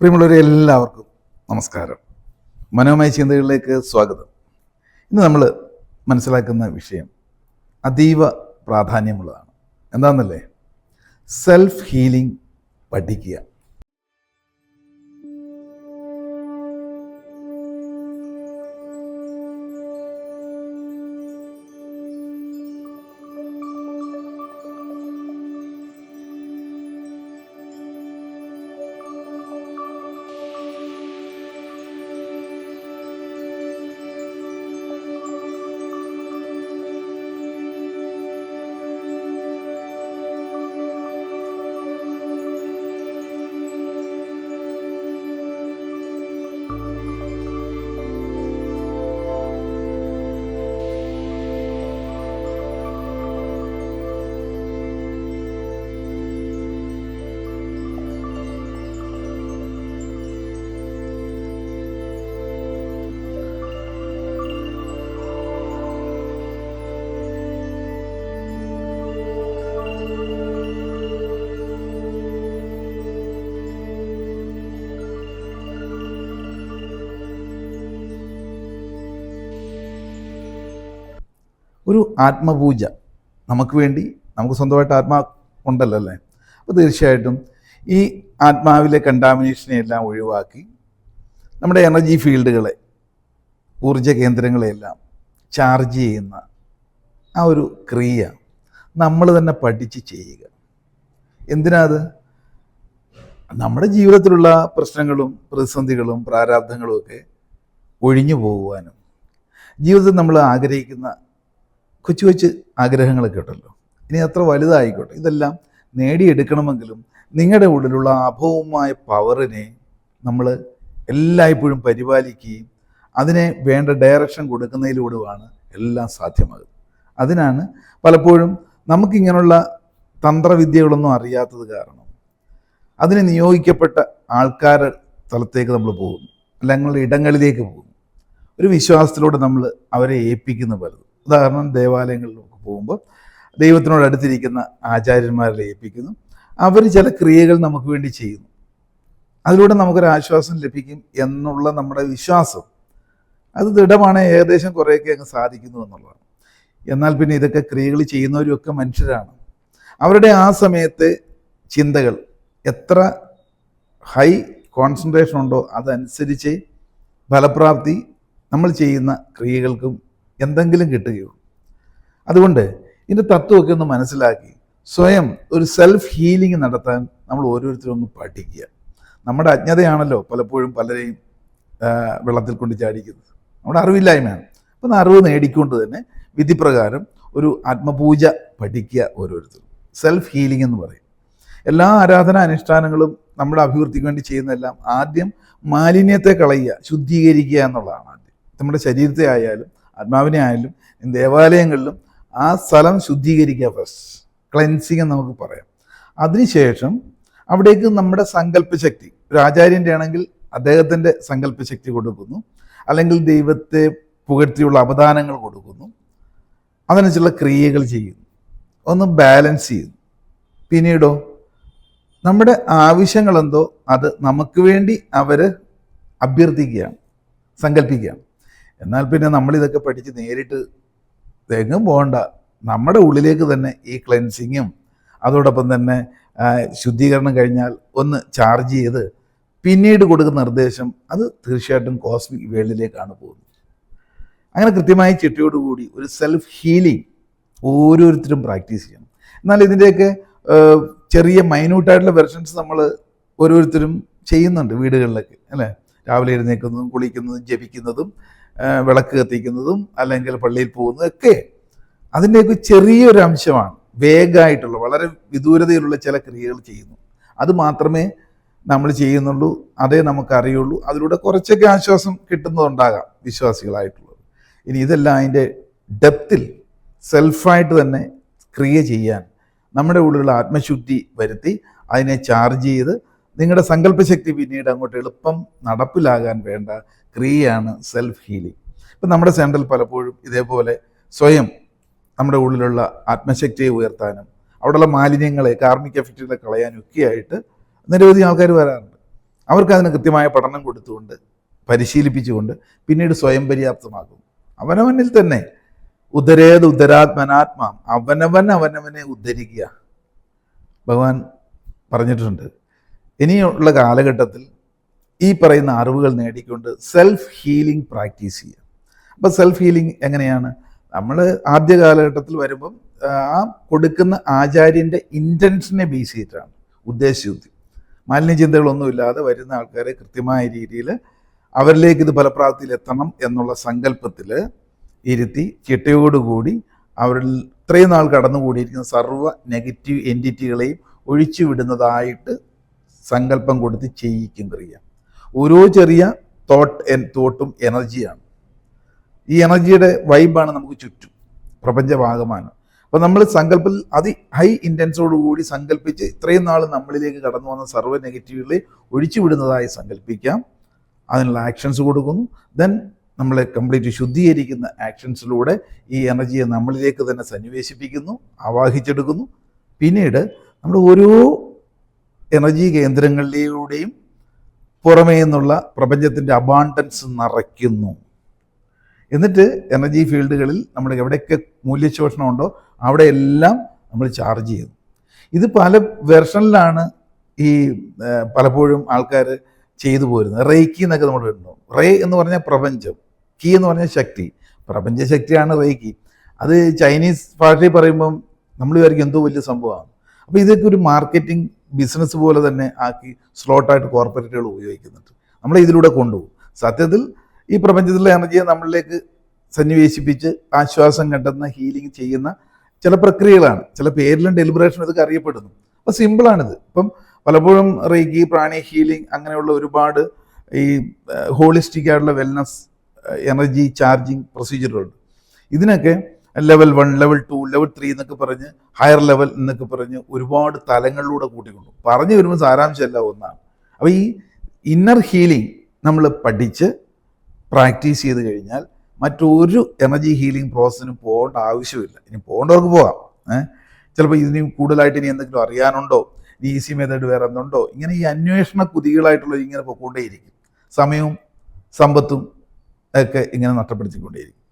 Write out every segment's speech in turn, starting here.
പ്രിയമുള്ളവരെ എല്ലാവർക്കും നമസ്കാരം. മനോമയ ചിന്തകളിലേക്ക് സ്വാഗതം. ഇന്ന് നമ്മൾ മനസ്സിലാക്കുന്ന വിഷയം അതീവ പ്രാധാന്യമുള്ളതാണ്. എന്താണെന്നല്ലേ സെൽഫ് ഹീലിംഗ് പഠിക്കുക. ഒരു ആത്മപൂജ. നമുക്ക് വേണ്ടി നമുക്ക് സ്വന്തമായിട്ട് ആത്മാ ഉണ്ടല്ലോ അല്ലേ? അപ്പോൾ തീർച്ചയായിട്ടും ഈ ആത്മാവിലെ കണ്ടാമിനേഷനെ എല്ലാം ഒഴിവാക്കി നമ്മുടെ എനർജി ഫീൽഡുകളെ ഊർജ കേന്ദ്രങ്ങളെയെല്ലാം ചാർജ് ചെയ്യുന്ന ആ ഒരു ക്രിയ നമ്മൾ തന്നെ പഠിച്ച് ചെയ്യുക. എന്തിനാത് നമ്മുടെ ജീവിതത്തിലുള്ള പ്രശ്നങ്ങളും പ്രതിസന്ധികളും പ്രാരാബ്ധങ്ങളും ഒക്കെ ഒഴിഞ്ഞു പോകുവാനും ജീവിതത്തിൽ നമ്മൾ ആഗ്രഹിക്കുന്ന കൊച്ചു കൊച്ചു ആഗ്രഹങ്ങളൊക്കെ ഉണ്ടല്ലോ. ഇനി അത്ര വലുതായിക്കോട്ടെ. ഇതെല്ലാം നേടിയെടുക്കണമെങ്കിലും നിങ്ങളുടെ ഉള്ളിലുള്ള അഭവമായ പവറിനെ നമ്മൾ എല്ലായ്പ്പോഴും പരിപാലിക്കുകയും അതിനെ വേണ്ട ഡയറക്ഷൻ കൊടുക്കുന്നതിലൂടെയാണ് എല്ലാം സാധ്യമാകുന്നത്. അതിനാണ് പലപ്പോഴും നമുക്കിങ്ങനെയുള്ള തന്ത്രവിദ്യകളൊന്നും അറിയാത്തത് കാരണം അതിന് നിയോഗിക്കപ്പെട്ട ആൾക്കാരുടെ സ്ഥലത്തേക്ക് നമ്മൾ പോകുന്നു. അല്ലെങ്കിൽ ഇടങ്ങളിലേക്ക് പോകുന്നു. ഒരു വിശ്വാസത്തിലൂടെ നമ്മൾ അവരെ ഏൽപ്പിക്കുന്ന പലതും. ഉദാഹരണം ദേവാലയങ്ങളിലൊക്കെ പോകുമ്പോൾ ദൈവത്തിനോട് അടുത്തിരിക്കുന്ന ആചാര്യന്മാരെ ഏൽപ്പിക്കുന്നു. അവർ ചില ക്രിയകൾ നമുക്ക് വേണ്ടി ചെയ്യുന്നു. അതിലൂടെ നമുക്കൊരു ആശ്വാസം ലഭിക്കും എന്നുള്ള നമ്മുടെ വിശ്വാസം. അത് ദൃഢമാണ് ഏകദേശം കുറേയൊക്കെ അങ്ങ് സാധിക്കുന്നു എന്നുള്ളതാണ്. എന്നാൽ പിന്നെ ഇതൊക്കെ ക്രിയകൾ ചെയ്യുന്നവരൊക്കെ മനുഷ്യരാണ്. അവരുടെ ആ സമയത്തെ ചിന്തകൾ എത്ര ഹൈ കോൺസെൻട്രേഷൻ ഉണ്ടോ അതനുസരിച്ച് ഫലപ്രാപ്തി നമ്മൾ ചെയ്യുന്ന ക്രിയകൾക്കും എന്തെങ്കിലും കിട്ടുകയുള്ളൂ. അതുകൊണ്ട് ഇതിന്റെ തത്വമൊക്കെ ഒന്ന് മനസ്സിലാക്കി. സ്വയം ഒരു സെൽഫ് ഹീലിംഗ് നടത്താൻ നമ്മൾ ഓരോരുത്തരും ഒന്ന് പഠിക്കുക. നമ്മുടെ അജ്ഞതയാണല്ലോ പലപ്പോഴും പലരെയും വെള്ളത്തിൽ കൊണ്ട് ചാടിക്കുന്നത്. നമ്മുടെ അറിവില്ലായ്മയാണ്. അപ്പം അറിവ് നേടിക്കൊണ്ട് തന്നെ വിധിപ്രകാരം ഒരു ആത്മപൂജ പഠിക്കുക ഓരോരുത്തരും. സെൽഫ് ഹീലിംഗ് എന്ന് പറയും. എല്ലാ ആരാധനാ അനുഷ്ഠാനങ്ങളും നമ്മുടെ അഭിവൃദ്ധിക്ക് വേണ്ടി ചെയ്യുന്നതെല്ലാം ആദ്യം മാലിന്യത്തെ കളയുക ശുദ്ധീകരിക്കുക എന്നുള്ളതാണ് ആദ്യം. നമ്മുടെ ശരീരത്തെ ആയാലും ആത്മാവിനെ ആയാലും ദേവാലയങ്ങളിലും ആ സ്ഥലം ശുദ്ധീകരിക്കുക ഫസ്റ്റ് ക്ലെൻസിങ് എന്ന് നമുക്ക് പറയാം. അതിനുശേഷം അവിടേക്ക് നമ്മുടെ സങ്കല്പശക്തി ഒരു ആചാര്യന്റെ ആണെങ്കിൽ അദ്ദേഹത്തിന്റെ സങ്കല്പശക്തി കൊടുക്കുന്നു. അല്ലെങ്കിൽ ദൈവത്തെ പുകഴ്ത്തിയുള്ള അവദാനങ്ങൾ കൊടുക്കുന്നു. അതനുസരിച്ചുള്ള ക്രിയകൾ ചെയ്യുന്നു. ഒന്ന് ബാലൻസ് ചെയ്യുന്നു. പിന്നീടോ നമ്മുടെ ആവശ്യങ്ങളെന്തോ അത് നമുക്ക് വേണ്ടി അവർ അഭ്യർത്ഥിക്കുകയാണ് സങ്കല്പിക്കുകയാണ്. എന്നാൽ പിന്നെ നമ്മൾ ഇതൊക്കെ പഠിച്ച് നേരിട്ട് എങ്ങും പോകണ്ട. നമ്മുടെ ഉള്ളിലേക്ക് തന്നെ ഈ ക്ലെൻസിങ്ങും അതോടൊപ്പം തന്നെ ശുദ്ധീകരണം കഴിഞ്ഞാൽ ഒന്ന് ചാർജ് ചെയ്ത് പിന്നീട് കൊടുക്കുന്ന നിർദ്ദേശം അത് തീർച്ചയായിട്ടും കോസ്മിക് വേൾഡിലേക്കാണ് പോകുന്നത്. അങ്ങനെ കൃത്യമായ ചിട്ടയോടുകൂടി ഒരു സെൽഫ് ഹീലിംഗ് ഓരോരുത്തരും പ്രാക്ടീസ് ചെയ്യണം. എന്നാൽ ഇതിന്റെയൊക്കെ ചെറിയ മൈന്യൂട്ടായിട്ടുള്ള വെർഷൻസ് നമ്മൾ ഓരോരുത്തരും ചെയ്യുന്നുണ്ട് വീടുകളിലൊക്കെ അല്ലേ? രാവിലെ എഴുന്നേൽക്കുന്നതും കുളിക്കുന്നതും ജപിക്കുന്നതും വിളക്ക് കത്തിക്കുന്നതും അല്ലെങ്കിൽ പള്ളിയിൽ പോകുന്നതും ഒക്കെ അതിന്റെയൊക്കെ ചെറിയൊരു അംശമാണ്. വേഗമായിട്ടുള്ള വളരെ വിദൂരതയിലുള്ള ചില ക്രിയകൾ ചെയ്യുന്നു. അത് മാത്രമേ നമ്മൾ ചെയ്യുന്നുള്ളൂ അതേ നമുക്കറിയുള്ളൂ. അതിലൂടെ കുറച്ചൊക്കെ ആശ്വാസം കിട്ടുന്നതുണ്ടാകാം വിശ്വാസികളായിട്ടുള്ളത്. ഇനി ഇതെല്ലാം അതിന്റെ ഡെപ്തിൽ സെൽഫായിട്ട് തന്നെ ക്രിയ ചെയ്യാൻ നമ്മുടെ ഉള്ളിലുള്ള ആത്മശുദ്ധി വരുത്തി അതിനെ ചാർജ് ചെയ്ത് നിങ്ങളുടെ സങ്കല്പശക്തി പിന്നീട് അങ്ങോട്ട് എളുപ്പം നടപ്പിലാകാൻ വേണ്ട ക്രിയയാണ് സെൽഫ് ഹീലിംഗ് ഇപ്പം നമ്മുടെ സെൻട്രൽ പലപ്പോഴും ഇതേപോലെ സ്വയം നമ്മുടെ ഉള്ളിലുള്ള ആത്മശക്തിയെ ഉയർത്താനും അവിടെയുള്ള മാലിന്യങ്ങളെ കാർമിക് എഫക്റ്റുകളെ കളയാനും ഒക്കെയായിട്ട് നിരവധി ആൾക്കാർ വരാറുണ്ട്. അവർക്ക് അതിന് കൃത്യമായ പഠനം കൊടുത്തുകൊണ്ട് പരിശീലിപ്പിച്ചുകൊണ്ട് പിന്നീട് സ്വയം പര്യാപ്തമാകും. അവനവനിൽ തന്നെ ഉദരേത് ഉദരാത്മനാത്മാ അവനവൻ അവനവനെ ഉദ്ധരിക്കുക. ഭഗവാൻ പറഞ്ഞിട്ടുണ്ട് ഇനിയുള്ള കാലഘട്ടത്തിൽ ഈ പറയുന്ന അറിവുകൾ നേടിക്കൊണ്ട് സെൽഫ് ഹീലിംഗ് പ്രാക്ടീസ് ചെയ്യുക അപ്പോൾ സെൽഫ് ഹീലിംഗ് എങ്ങനെയാണ്? നമ്മൾ ആദ്യ കാലഘട്ടത്തിൽ വരുമ്പം ആ കൊടുക്കുന്ന ആചാര്യന്റെ ഇന്റൻഷനെ ബേസ് ചെയ്തിട്ടാണ്. ഉദ്ദേശശുദ്ധി മാലിന്യചിന്തകളൊന്നുമില്ലാതെ വരുന്ന ആൾക്കാരെ കൃത്യമായ രീതിയിൽ അവരിലേക്ക് ഇത് ഫലപ്രാപ്തിയിൽ എത്തണം എന്നുള്ള സങ്കല്പത്തിൽ ഇരുത്തി ചിട്ടയോടുകൂടി അവരിൽ ഇത്രയും നാൾ കടന്നുകൂടിയിരിക്കുന്ന സർവ നെഗറ്റീവ് എന്റിറ്റികളെയും ഒഴിച്ചുവിടുന്നതായിട്ട് സങ്കല്പം കൊടുത്ത് ചെയ്യിക്കും ക്രിയ. ഓരോ ചെറിയ തോട്ട് തോട്ടും എനർജിയാണ് ഈ എനർജിയുടെ വൈബാണ് നമുക്ക് ചുറ്റും പ്രപഞ്ചഭാഗമാണ്. അപ്പോൾ നമ്മൾ സങ്കല്പത്തിൽ അതി ഹൈ ഇന്റൻസോടുകൂടി സങ്കല്പിച്ച് ഇത്രയും നാൾ നമ്മളിലേക്ക് കടന്നു വന്ന സർവ നെഗറ്റീവുകളെ ഒഴിച്ചു വിടുന്നതായി സങ്കല്പിക്കാം. അതിനുള്ള ആക്ഷൻസ് കൊടുക്കുന്നു. ദെൻ നമ്മളെ കംപ്ലീറ്റ് ശുദ്ധീകരിക്കുന്ന ആക്ഷൻസിലൂടെ ഈ എനർജിയെ നമ്മളിലേക്ക് തന്നെ സന്നിവേശിപ്പിക്കുന്നു ആവാഹിച്ചെടുക്കുന്നു. പിന്നീട് നമ്മുടെ ഓരോ എനർജി കേന്ദ്രങ്ങളിലൂടെയും പുറമേ നിന്നുള്ള പ്രപഞ്ചത്തിന്റെ അബാണ്ടൻസ് നിറയ്ക്കുന്നു. എന്നിട്ട് എനർജി ഫീൽഡുകളിൽ നമ്മൾ എവിടെയൊക്കെ മൂല്യശോഷണം ഉണ്ടോ അവിടെയെല്ലാം നമ്മൾ ചാർജ് ചെയ്യുന്നു. ഇത് പല വെർഷനിലാണ് ഈ പലപ്പോഴും ആൾക്കാർ ചെയ്തു പോരുന്നത്. റേക്കി എന്നൊക്കെ നമ്മൾ ഇടുന്നു. റേ എന്ന് പറഞ്ഞാൽ പ്രപഞ്ചം. കീ എന്ന് പറഞ്ഞാൽ ശക്തി. പ്രപഞ്ച ശക്തിയാണ് റേക്കി അത് ചൈനീസ് ഭാഷയിൽ പറയുമ്പം നമ്മൾ വിചാരിക്കും എന്തോ വലിയ സംഭവമാണ്. അപ്പോൾ ഇതൊക്കെ ഒരു മാർക്കറ്റിംഗ് ബിസിനസ് പോലെ തന്നെ ആക്കി സ്ലോട്ടായിട്ട് കോർപ്പറേറ്റുകൾ ഉപയോഗിക്കുന്നുണ്ട്. നമ്മളെ ഇതിലൂടെ കൊണ്ടുപോകും. സത്യത്തിൽ ഈ പ്രപഞ്ചത്തിലെ എനർജിയെ നമ്മളിലേക്ക് സന്നിവേശിപ്പിച്ച് ആശ്വാസം കണ്ടെത്തുന്ന ഹീലിംഗ് ചെയ്യുന്ന ചില പ്രക്രിയകളാണ്. ചില പേരിലും ഡെലിബറേഷൻ ഇതൊക്കെ അറിയപ്പെടുന്നു. അപ്പോൾ സിമ്പിളാണിത് ഇപ്പം പലപ്പോഴും റേക്കി പ്രാണി ഹീലിംഗ് അങ്ങനെയുള്ള ഒരുപാട് ഈ ഹോളിസ്റ്റിക് ആയിട്ടുള്ള വെൽനസ് എനർജി ചാർജിങ് പ്രൊസീജിയറുകളുണ്ട് ഇതിനൊക്കെ level one level two level three എന്നൊക്കെ പറഞ്ഞ് ഹയർ ലെവൽ എന്നൊക്കെ പറഞ്ഞ് ഒരുപാട് തലങ്ങളിലൂടെ കൂട്ടിക്കൊണ്ടു. പറഞ്ഞു വരുമ്പോൾ സാരാംശമല്ല ഒന്നാണ്. അപ്പോൾ ഈ ഇന്നർ ഹീലിംഗ് നമ്മൾ പഠിച്ച് പ്രാക്ടീസ് ചെയ്ത് കഴിഞ്ഞാൽ മറ്റൊരു എനർജി ഹീലിംഗ് പ്രോസസ്സിന് പോകേണ്ട ആവശ്യമില്ല. ഇനി പോകേണ്ടവർക്ക് പോകാം. ചിലപ്പോൾ ഇതിന് കൂടുതലായിട്ട് ഇനി എന്തെങ്കിലും അറിയാനുണ്ടോ? ഇനി ഈസി മെത്തേഡ് വേറെ എന്തുണ്ടോ? ഇങ്ങനെ ഈ അന്വേഷണ കുതികളായിട്ടുള്ള ഇങ്ങനെ പോയിക്കൊണ്ടേയിരിക്കും. സമയവും സമ്പത്തും ഒക്കെ ഇങ്ങനെ നഷ്ടപ്പെടുത്തിക്കൊണ്ടേയിരിക്കും.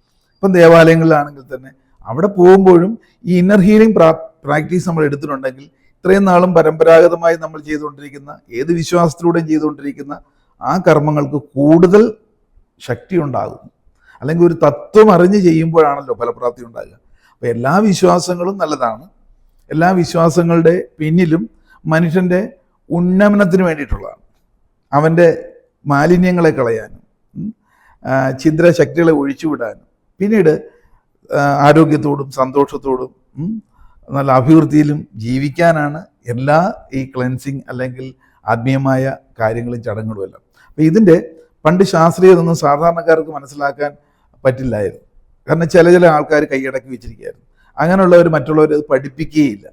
ഇപ്പം ദേവാലയങ്ങളിലാണെങ്കിൽ തന്നെ അവിടെ പോകുമ്പോഴും ഈ ഇന്നർ ഹീലിംഗ് പ്രാ പ്രാക്ടീസ് നമ്മൾ എടുത്തിട്ടുണ്ടെങ്കിൽ ഇത്രയും നാളും പരമ്പരാഗതമായി നമ്മൾ ചെയ്തുകൊണ്ടിരിക്കുന്ന ഏത് വിശ്വാസത്തിലൂടെയും ചെയ്തുകൊണ്ടിരിക്കുന്ന ആ കർമ്മങ്ങൾക്ക് കൂടുതൽ ശക്തി ഉണ്ടാകും. അല്ലെങ്കിൽ ഒരു തത്വം അറിഞ്ഞ് ചെയ്യുമ്പോഴാണല്ലോ ഫലപ്രാപ്തി ഉണ്ടാകുക. അപ്പോൾ എല്ലാ വിശ്വാസങ്ങളും നല്ലതാണ്. എല്ലാ വിശ്വാസങ്ങളുടെ പിന്നിലും മനുഷ്യന്റെ ഉന്നമനത്തിന് വേണ്ടിയിട്ടുള്ളതാണ്. അവന്റെ മാലിന്യങ്ങളെ കളയാനും ഉം, ശക്തികളെ ഒഴിച്ചുവിടാനും പിന്നീട് ആരോഗ്യത്തോടും സന്തോഷത്തോടും നല്ല അഭിവൃദ്ധിയിലും ജീവിക്കാനാണ് എല്ലാ ഈ ക്ലെൻസിങ് അല്ലെങ്കിൽ ആത്മീയമായ കാര്യങ്ങളും ചടങ്ങുകളും എല്ലാം അപ്പോൾ ഇതിന്റെ പണ്ട് ശാസ്ത്രീയതൊന്നും സാധാരണക്കാർക്ക് മനസ്സിലാക്കാൻ പറ്റില്ലായിരുന്നു. കാരണം ചില ചില ആൾക്കാർ കൈയടക്കി വെച്ചിരിക്കുകയായിരുന്നു. അങ്ങനെയുള്ളവർ മറ്റുള്ളവർ അത് പഠിപ്പിക്കുകയില്ല.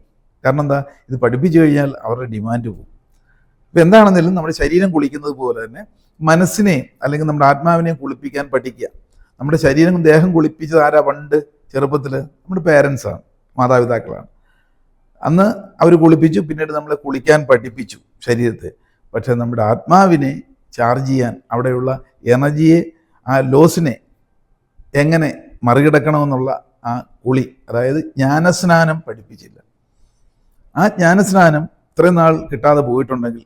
കാരണം എന്താ? ഇത് പഠിപ്പിച്ചു കഴിഞ്ഞാൽ അവരുടെ ഡിമാൻഡ് പോകും. ഇപ്പം എന്താണെങ്കിലും നമ്മുടെ ശരീരം കുളിക്കുന്നത് പോലെ തന്നെ മനസ്സിനെ അല്ലെങ്കിൽ നമ്മുടെ ആത്മാവിനെ കുളിപ്പിക്കാൻ പഠിക്കുക. നമ്മുടെ ശരീരം ദേഹം കുളിപ്പിച്ചത് ആരാ? പണ്ട് ചെറുപ്പത്തിൽ നമ്മുടെ പേരൻസാണ് മാതാപിതാക്കളാണ്. അന്ന് അവർ കുളിപ്പിച്ചു പിന്നീട് നമ്മളെ കുളിക്കാൻ പഠിപ്പിച്ചു ശരീരത്തെ. പക്ഷേ നമ്മുടെ ആത്മാവിനെ ചാർജ് ചെയ്യാൻ അവിടെയുള്ള എനർജിയെ ആ ലോസിനെ എങ്ങനെ മറികടക്കണമെന്നുള്ള ആ കുളി അതായത് ജ്ഞാനസ്നാനം പഠിപ്പിച്ചില്ല. ആ ജ്ഞാനസ്നാനം ഇത്രയും നാൾ കിട്ടാതെ പോയിട്ടുണ്ടെങ്കിൽ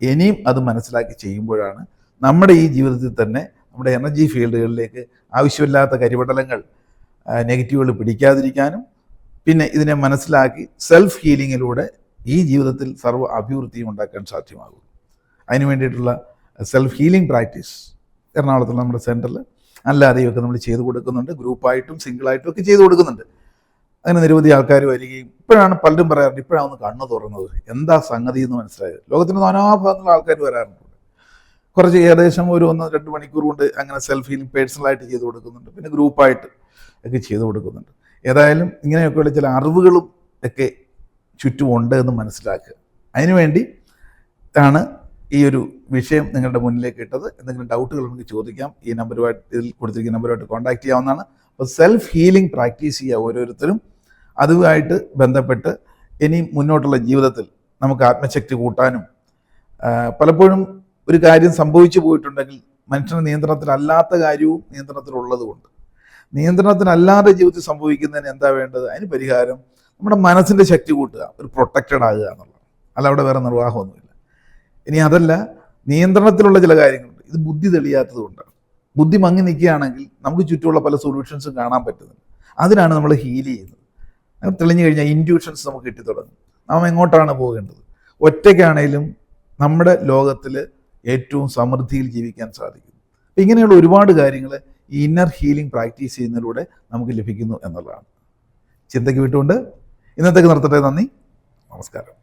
ഇനിയും അത് മനസ്സിലാക്കി ചെയ്യുമ്പോഴാണ് നമ്മുടെ ഈ ജീവിതത്തിൽ തന്നെ നമ്മുടെ എനർജി ഫീൽഡുകളിലേക്ക് ആവശ്യമില്ലാത്ത കരിപടലങ്ങൾ നെഗറ്റീവുകൾ പിടിക്കാതിരിക്കാനും പിന്നെ ഇതിനെ മനസ്സിലാക്കി സെൽഫ് ഹീലിങ്ങിലൂടെ ഈ ജീവിതത്തിൽ സർവ അഭിവൃദ്ധിയും ഉണ്ടാക്കാൻ സാധ്യമാകും. അതിന് വേണ്ടിയിട്ടുള്ള സെൽഫ് ഹീലിംഗ് പ്രാക്ടീസ് എറണാകുളത്തുള്ള നമ്മുടെ സെന്ററിൽ അല്ലാതെയൊക്കെ നമ്മൾ ചെയ്തു കൊടുക്കുന്നുണ്ട്. ഗ്രൂപ്പായിട്ടും സിംഗിളായിട്ടും ഒക്കെ ചെയ്തു കൊടുക്കുന്നുണ്ട്. അങ്ങനെ നിരവധി ആൾക്കാർ വരികയും ഇപ്പോഴാണ് പലരും പറയാറുണ്ട് ഇപ്പോഴാണ് ഒന്ന് കണ്ണ് തുറന്നത്. എന്താ സംഗതി എന്ന് മനസ്സിലായത്? ലോകത്തിന്റെ നാനാഭാഗത്തുള്ള ആൾക്കാർ വരാറുണ്ട്. കുറച്ച് ഏകദേശം ഒരു ഒന്ന് രണ്ട് മണിക്കൂർ കൊണ്ട് അങ്ങനെ സെൽഫ് ഹീലിംഗ് പേഴ്സണലായിട്ട് ചെയ്തു കൊടുക്കുന്നുണ്ട്. പിന്നെ ഗ്രൂപ്പായിട്ട് ഒക്കെ ചെയ്തു കൊടുക്കുന്നുണ്ട്. ഏതായാലും ഇങ്ങനെയൊക്കെയുള്ള ചില അറിവുകളും ഒക്കെ ചുറ്റുമുണ്ട് എന്ന് മനസ്സിലാക്കുക. അതിനുവേണ്ടി ആണ് ഈ ഒരു വിഷയം നിങ്ങളുടെ മുന്നിലേക്ക് ഇട്ടത്. എന്തെങ്കിലും ഡൗട്ടുകൾ ഉണ്ടെങ്കിൽ ചോദിക്കാം. ഈ നമ്പറുമായിട്ട് ഇതിൽ കൊടുത്തിരിക്കുന്ന നമ്പറുമായിട്ട് കോൺടാക്ട് ചെയ്യാവുന്നതാണ്. അപ്പോൾ സെൽഫ് ഹീലിംഗ് പ്രാക്ടീസ് ചെയ്യുക ഓരോരുത്തരും. അതുമായിട്ട് ബന്ധപ്പെട്ട് ഇനി മുന്നോട്ടുള്ള ജീവിതത്തിൽ നമുക്ക് ആത്മശക്തി കൂട്ടാനും പലപ്പോഴും ഒരു കാര്യം സംഭവിച്ചു പോയിട്ടുണ്ടെങ്കിൽ മനുഷ്യന് നിയന്ത്രണത്തിലല്ലാത്ത കാര്യവും നിയന്ത്രണത്തിലുള്ളതുകൊണ്ട് നിയന്ത്രണത്തിനല്ലാതെ ജീവിതത്തിൽ സംഭവിക്കുന്നതിന് എന്താ വേണ്ടത്? അതിന് പരിഹാരം നമ്മുടെ മനസ്സിന്റെ ശക്തി കൂട്ടുക ഒരു പ്രൊട്ടക്റ്റഡ് ആകുക എന്നുള്ളത് അല്ല അവിടെ വേറെ നിർവാഹമൊന്നുമില്ല. ഇനി അതല്ല നിയന്ത്രണത്തിലുള്ള ചില കാര്യങ്ങളുണ്ട്. ഇത് ബുദ്ധി തെളിയാത്തത് കൊണ്ടാണ് ബുദ്ധി മങ്ങി നിൽക്കുകയാണെങ്കിൽ നമുക്ക് ചുറ്റുമുള്ള പല സൊല്യൂഷൻസും കാണാൻ പറ്റുന്നുണ്ട്. അതിനാണ് നമ്മൾ ഹീൽ ചെയ്യുന്നത്. അങ്ങനെ തെളിഞ്ഞു കഴിഞ്ഞാൽ ഇന്റ്യൂഷൻസ് നമുക്ക് കിട്ടി തുടങ്ങും നാം എങ്ങോട്ടാണ് പോകേണ്ടത്? ഒറ്റയ്ക്കാണേലും നമ്മുടെ ലോകത്തിൽ ഏറ്റവും സമൃദ്ധിയിൽ ജീവിക്കാൻ സാധിക്കുന്നു. ഇങ്ങനെയുള്ള ഒരുപാട് കാര്യങ്ങൾ ഈ ഇന്നർ ഹീലിംഗ് പ്രാക്ടീസ് ചെയ്യുന്നതിലൂടെ നമുക്ക് ലഭിക്കുന്നു എന്നുള്ളതാണ്. ചിന്തയ്ക്ക് വിട്ടുകൊണ്ട് ഇന്നത്തേക്ക് നിർത്തട്ടെ നന്ദി. നമസ്കാരം.